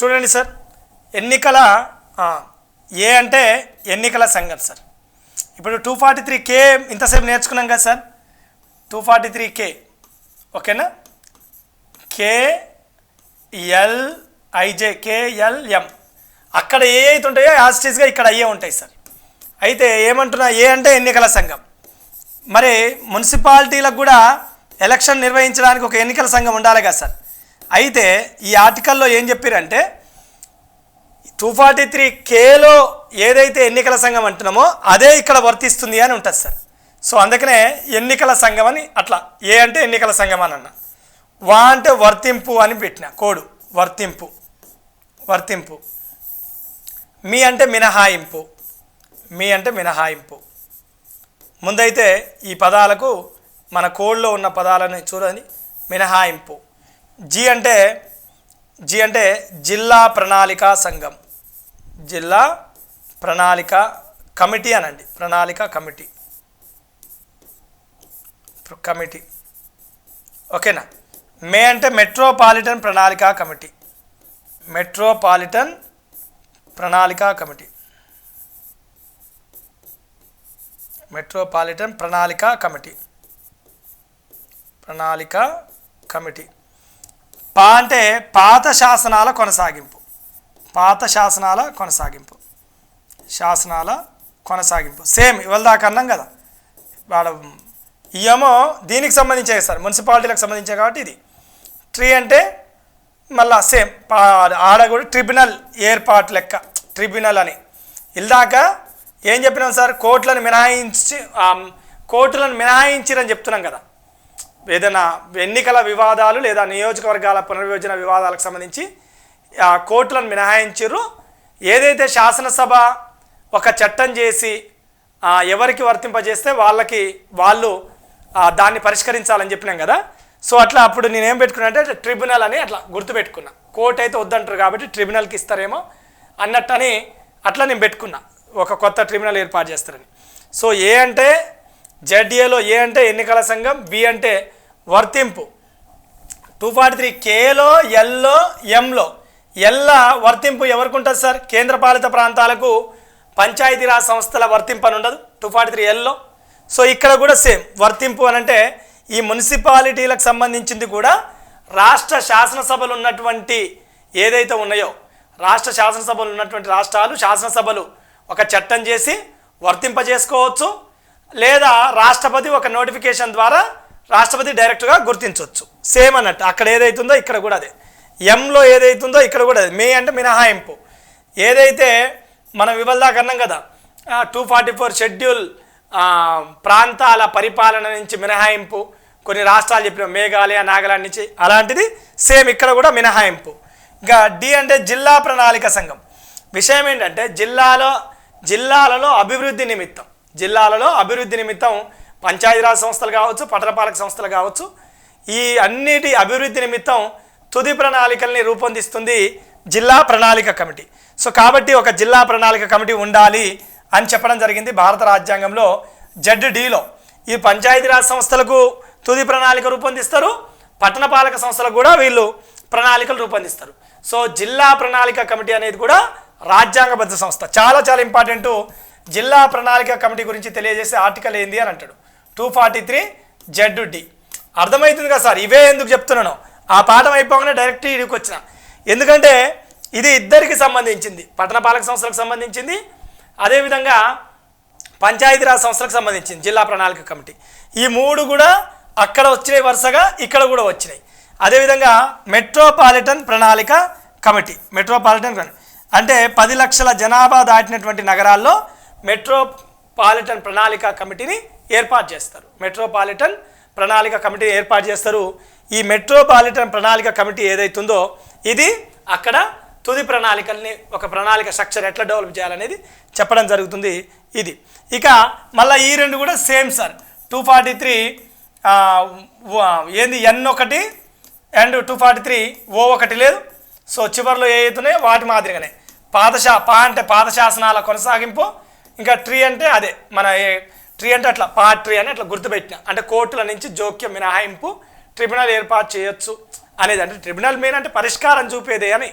చూడండి సార్. ఎన్నికల ఏ అంటే ఎన్నికల సంఘం సార్. ఇప్పుడు టూ ఫార్టీ త్రీ కే ఇంతసేపు నేర్చుకున్నాం కదా sir. Two forty three K. ఓకేనా? కే ఐజే కేఎల్ఎం అక్కడ ఏ అయితే ఉంటాయో యాస్టీస్గా ఇక్కడ అయ్యే ఉంటాయి సార్. అయితే ఏమంటున్నా ఏ అంటే ఎన్నికల సంఘం. మరి మున్సిపాలిటీలకు కూడా ఎలక్షన్ నిర్వహించడానికి ఒక ఎన్నికల సంఘం ఉండాలి కదా సార్. అయితే ఈ ఆర్టికల్లో ఏం చెప్పారంటే టూ ఫార్టీ త్రీ కేలో ఏదైతే ఎన్నికల సంఘం అంటున్నామో అదే ఇక్కడ వర్తిస్తుంది అని ఉంటుంది సార్. సో అందుకనే ఎన్నికల సంఘం అని అట్లా ఏ అంటే ఎన్నికల సంఘం అని అన్న. వా అంటే వర్తింపు అని పెట్టిన కోడు వర్తింపు వర్తింపు. మీ అంటే మినహాయింపు మీ అంటే మినహాయింపు. ముందైతే ఈ పదాలకు మన కోడ్లో ఉన్న పదాలను చూడని మినహాయింపు. జి అంటే జి అంటే జిల్లా ప్రణాళిక సంఘం. జిల్లా ప్రణాళిక కమిటీ అనండి. ప్రణాళిక కమిటీ. ప్ర- కమిటీ. ఓకేనా? మే అంటే మెట్రోపాలిటన్ ప్రణాళిక కమిటీ. మెట్రోపాలిటన్ ప్రణాళిక కమిటీ. మెట్రోపాలిటన్ ప్రణాళిక కమిటీ. ప్రణాళిక కమిటీ. పా అంటే పాత శాసనాల కొనసాగింపు. పాత శాసనాల కొనసాగింపు. శాసనాల కొనసాగింపు. సేమ్ ఇవాళ దాకా అన్నాం కదా. వాళ్ళ ఇయేమో దీనికి సంబంధించే సార్. మున్సిపాలిటీలకు సంబంధించే కాబట్టి ఇది. ట్రీ అంటే మళ్ళా సేమ్ ఆడ కూడా ట్రిబ్యునల్ ఏర్పాటు లెక్క. ట్రిబ్యునల్ అని. ఇల్దాక ఏం చెప్పినాం సార్? కోర్టులను మినహాయించి కోర్టులను మినహాయించిరని చెప్తున్నాం కదా. ఏదైనా ఎన్నికల వివాదాలు లేదా నియోజకవర్గాల పునర్విభజన వివాదాలకు సంబంధించి ఆ కోర్టులను మినహాయించారు ఏదైతే శాసనసభ ఒక చట్టం చేసి ఎవరికి వర్తింపజేస్తే వాళ్ళకి వాళ్ళు దాన్ని పరిష్కరించాలని చెప్పినాం కదా. సో అట్లా అప్పుడు నేనేం పెట్టుకున్నా అంటే ట్రిబ్యునల్ అని అట్లా గుర్తుపెట్టుకున్నా. కోర్టు అయితే వద్దంటారు కాబట్టి ట్రిబ్యునల్కి ఇస్తారేమో అన్నట్టని అట్లా నేను పెట్టుకున్నా. ఒక కొత్త ట్రిబ్యునల్ ఏర్పాటు చేస్తారని. సో ఏ అంటే జడ్డీఏలో ఏ అంటే ఎన్నికల సంఘం బి అంటే వర్తింపు. టూ ఫార్టీ త్రీ కేలో ఎల్లో ఎంలో ఎల్ల వర్తింపు ఎవరికి ఉంటుంది సార్ కేంద్రపాలిత ప్రాంతాలకు పంచాయతీరాజ్ సంస్థల వర్తింపు అని ఉండదు. టూ ఫార్టీ త్రీ ఎల్లో సో ఇక్కడ కూడా సేమ్ వర్తింపు అని అంటే ఈ మున్సిపాలిటీలకు సంబంధించింది కూడా రాష్ట్ర శాసనసభలు ఉన్నటువంటి ఏదైతే ఉన్నాయో రాష్ట్ర శాసనసభలు ఉన్నటువంటి రాష్ట్రాలు శాసనసభలు ఒక చట్టం చేసి వర్తింపజేసుకోవచ్చు. లేదా రాష్ట్రపతి ఒక నోటిఫికేషన్ ద్వారా రాష్ట్రపతి డైరెక్ట్గా గుర్తించవచ్చు. సేమ్ అన్నట్టు అక్కడ ఏదైతుందో ఇక్కడ కూడా అదే. ఎంలో ఏదైతుందో ఇక్కడ కూడా అదే. మే అంటే మినహాయింపు. ఏదైతే మనం ఇవ్వదాకా అన్నాం కదా టూ ఫార్టీ ఫోర్ షెడ్యూల్ ప్రాంతాల పరిపాలన నుంచి మినహాయింపు కొన్ని రాష్ట్రాలు చెప్పిన మేఘాలయ నాగాలాండ్ నుంచి అలాంటిది సేమ్ ఇక్కడ కూడా మినహాయింపు. ఇంకా డి అంటే జిల్లా ప్రణాళిక సంఘం. విషయం ఏంటంటే జిల్లాలో జిల్లాలలో అభివృద్ధి నిమిత్తం జిల్లాలలో అభివృద్ధి నిమిత్తం పంచాయతీరాజ్ సంస్థలు కావచ్చు పట్టణపాలక సంస్థలు కావచ్చు ఈ అన్నిటి అభివృద్ధి నిమిత్తం తుది ప్రణాళికల్ని రూపొందిస్తుంది జిల్లా ప్రణాళిక కమిటీ. సో కాబట్టి ఒక జిల్లా ప్రణాళిక కమిటీ ఉండాలి అని చెప్పడం జరిగింది భారత రాజ్యాంగంలో జడ్ డిలో. ఈ పంచాయతీరాజ్ సంస్థలకు తుది ప్రణాళిక రూపొందిస్తారు పట్టణపాలక సంస్థలకు కూడా వీళ్ళు ప్రణాళికలు రూపొందిస్తారు. సో జిల్లా ప్రణాళిక కమిటీ అనేది కూడా రాజ్యాంగబద్ధ సంస్థ. చాలా చాలా ఇంపార్టెంట్ జిల్లా ప్రణాళిక కమిటీ గురించి తెలియజేసే ఆర్టికల్ ఏంది అని అంటాడు. Two forty three Z D అర్థమవుతుంది కదా సార్? ఇవే ఎందుకు చెప్తున్నాను. ఆ పాఠం అయిపోగానే డైరెక్ట్ ఇడికి వచ్చిన. ఎందుకంటే ఇది ఇద్దరికి సంబంధించింది. పట్టణపాలక సంస్థలకు సంబంధించింది. అదేవిధంగా పంచాయతీరాజ్ సంస్థలకు సంబంధించింది. జిల్లా ప్రణాళిక కమిటీ. ఈ మూడు కూడా అక్కడ వచ్చినాయి వరుసగా ఇక్కడ కూడా వచ్చినాయి. అదేవిధంగా మెట్రోపాలిటన్ ప్రణాళిక కమిటీ. మెట్రోపాలిటన్ అంటే పది లక్షల జనాభా దాటినటువంటి నగరాల్లో మెట్రో మెట్రోపాలిటన్ ప్రణాళిక కమిటీని ఏర్పాటు చేస్తారు. మెట్రోపాలిటన్ ప్రణాళిక కమిటీని ఏర్పాటు చేస్తారు. ఈ మెట్రోపాలిటన్ ప్రణాళిక కమిటీ ఏదైతుందో ఇది అక్కడ తుది ప్రణాళికల్ని ఒక ప్రణాళిక స్ట్రక్చర్ ఎట్లా డెవలప్ చేయాలనేది చెప్పడం జరుగుతుంది ఇది. ఇక మళ్ళీ ఈ రెండు కూడా same sir. Two forty three ఏంది ఎన్ ఒకటి and two forty three O ఒకటి లేదు. సో చివరిలో ఏ అవుతున్నాయో వాటి మాదిరిగానే. పాదశా పా అంటే పాదశాసనాల కొనసాగింపు ఇంకా ట్రీ అంటే అదే మన ట్రీ అంటే అట్లా పా ట్రీ అని అట్లా గుర్తుపెట్టిన. అంటే కోర్టుల నుంచి జోక్యం మినహాయింపు ట్రిబ్యునల్ ఏర్పాటు చేయొచ్చు అనేది. అంటే ట్రిబ్యునల్ మెయిన్ అంటే పరిష్కారం చూపేదే అని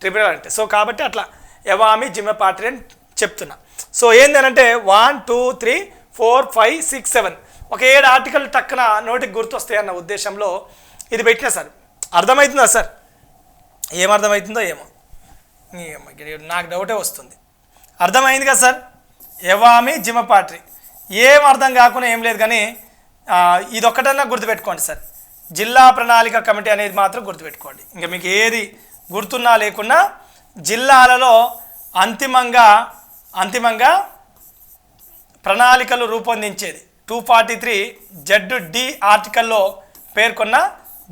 ట్రిబ్యునల్ అంటే. సో కాబట్టి అట్లా ఎవామి జిమ్మపాట్రి అని చెప్తున్నా. సో ఏంటంటే one two three four five six seven. ఒక ఏడు ఆర్టికల్ టక్కున నోటికి గుర్తొస్తాయి అన్న ఉద్దేశంలో ఇది పెట్టినా సార్. అర్థమవుతుందా సార్? ఏమర్థమవుతుందో ఏమో. ఏమో, నాకు డౌటే వస్తుంది. అర్థమైంది కదా సార్? ఎవామి జిమపాట్రి. ఏం అర్థం కాకుండా ఏం లేదు కానీ ఇదొక్కటన్నా గుర్తుపెట్టుకోండి సార్. జిల్లా ప్రణాళిక కమిటీ అనేది మాత్రం గుర్తుపెట్టుకోండి. ఇంకా మీకు ఏది గుర్తున్నా లేకున్నా జిల్లాలలో అంతిమంగా అంతిమంగా ప్రణాళికలు రూపొందించేది. Two forty three Z D ఆర్టికల్లో పేర్కొన్న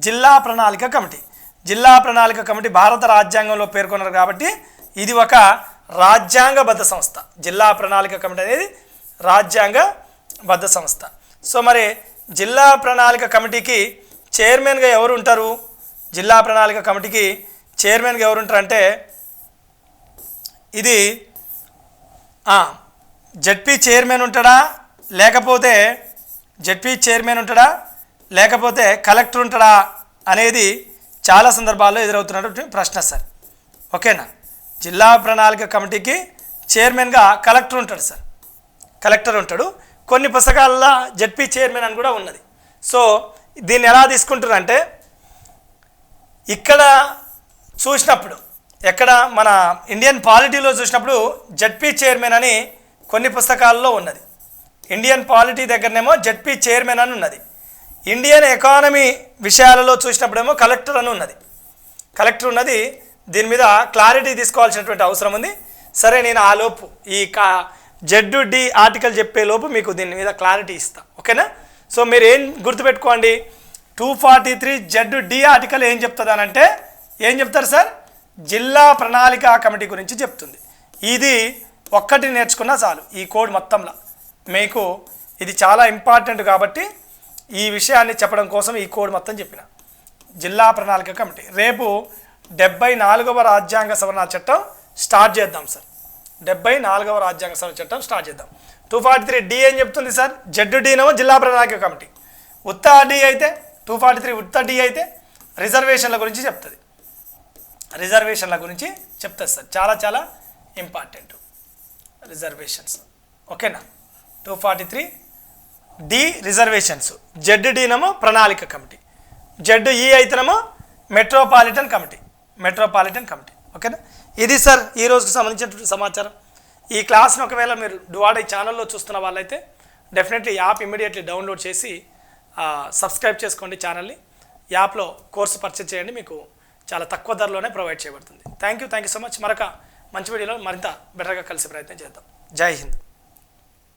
జిల్లా ప్రణాళిక కమిటీ. జిల్లా ప్రణాళిక కమిటీ భారత రాజ్యాంగంలో పేర్కొన్నారు కాబట్టి ఇది ఒక రాజ్యాంగబద్ధ సంస్థ. జిల్లా ప్రణాళిక కమిటీ అనేది రాజ్యాంగబద్ధ సంస్థ. సో మరి జిల్లా ప్రణాళిక కమిటీకి చైర్మన్గా ఎవరు ఉంటారు? జిల్లా ప్రణాళిక కమిటీకి చైర్మన్గా ఎవరు ఉంటారు అంటే ఇది జడ్పీ చైర్మన్ ఉంటాడా? లేకపోతే జడ్పీ చైర్మన్ ఉంటాడా? లేకపోతే కలెక్టర్ ఉంటాడా? అనేది చాలా సందర్భాల్లో ఎదురవుతున్నటువంటి ప్రశ్న సార్. ఓకేనా? జిల్లా ప్రణాళిక కమిటీకి చైర్మన్గా కలెక్టర్ ఉంటాడు సార్. కలెక్టర్ ఉంటాడు. కొన్ని పుస్తకాల్లో జడ్పీ చైర్మన్ అని కూడా ఉన్నది. సో దీన్ని ఎలా తీసుకుంటారంటే ఇక్కడ చూసినప్పుడు ఎక్కడ మన ఇండియన్ పాలిటీలో చూసినప్పుడు జడ్పీ చైర్మన్ అని కొన్ని పుస్తకాల్లో ఉన్నది. ఇండియన్ పాలిటీ దగ్గరనేమో జడ్పీ చైర్మన్ అని ఉన్నది. ఇండియన్ ఎకానమీ విషయాలలో చూసినప్పుడేమో కలెక్టర్ అని ఉన్నది. కలెక్టర్ ఉన్నది దీని మీద క్లారిటీ తీసుకోవాల్సినటువంటి అవసరం ఉంది. సరే నేను ఆ లోపు ఈ కా జడ్డు డి ఆర్టికల్ చెప్పే లోపు మీకు దీని మీద క్లారిటీ ఇస్తా. ఓకేనా? సో మీరు ఏం గుర్తుపెట్టుకోండి. Two forty three Z D article ఏం చెప్తుంది అని అంటే ఏం చెప్తారు సార్? జిల్లా ప్రణాళిక కమిటీ గురించి చెప్తుంది. ఇది ఒక్కటి నేర్చుకున్నా చాలు ఈ కోడ్ మొత్తంలో. మీకు ఇది చాలా ఇంపార్టెంట్ కాబట్టి ఈ విషయాన్ని చెప్పడం కోసం ఈ కోడ్ మొత్తం చెప్పిన. జిల్లా ప్రణాళిక కమిటీ. రేపు డెబ్బై నాలుగవ రాజ్యాంగ సవరణ చట్టం స్టార్ట్ చేద్దాం సార్. డెబ్బై నాలుగవ రాజ్యాంగ సవరణ చట్టం స్టార్ట్ చేద్దాం. టూ ఫార్టీ త్రీ డి ఏం చెప్తుంది సార్? జడ్డు జిల్లా ప్రణాళిక కమిటీ. ఉత్త డి అయితే టూ ఫార్టీ త్రీ ఉత్త డి అయితే రిజర్వేషన్ల గురించి చెప్తుంది. రిజర్వేషన్ల గురించి చెప్తుంది సార్. చాలా చాలా ఇంపార్టెంట్ రిజర్వేషన్స్. ఓకేనా? Two forty three D reservations. Z డినేమో ప్రణాళిక కమిటీ. జెడ్ ఈ అయితేనేమో మెట్రోపాలిటన్ కమిటీ. మెట్రోపాలిటన్ కమిటీ ఓకేనా ఇది సార్ ఈ రోజుకు సంబంధించినటువంటి సమాచారం. ఈ క్లాస్ని ఒకవేళ మీరు డువాడే ఛానల్లో చూస్తున్న వాళ్ళైతే డెఫినెట్లీ యాప్ ఇమీడియట్లీ డౌన్లోడ్ చేసి సబ్స్క్రైబ్ చేసుకోండి ఛానల్ని. యాప్లో కోర్సు పర్చేజ్ చేయండి మీకు చాలా తక్కువ ధరలోనే ప్రొవైడ్ చేయబడుతుంది. Thank you thank you so much మరొక మంచి వీడియోలో మరింత బెటర్గా కలిసి ప్రయత్నం చేద్దాం. జై హింద్.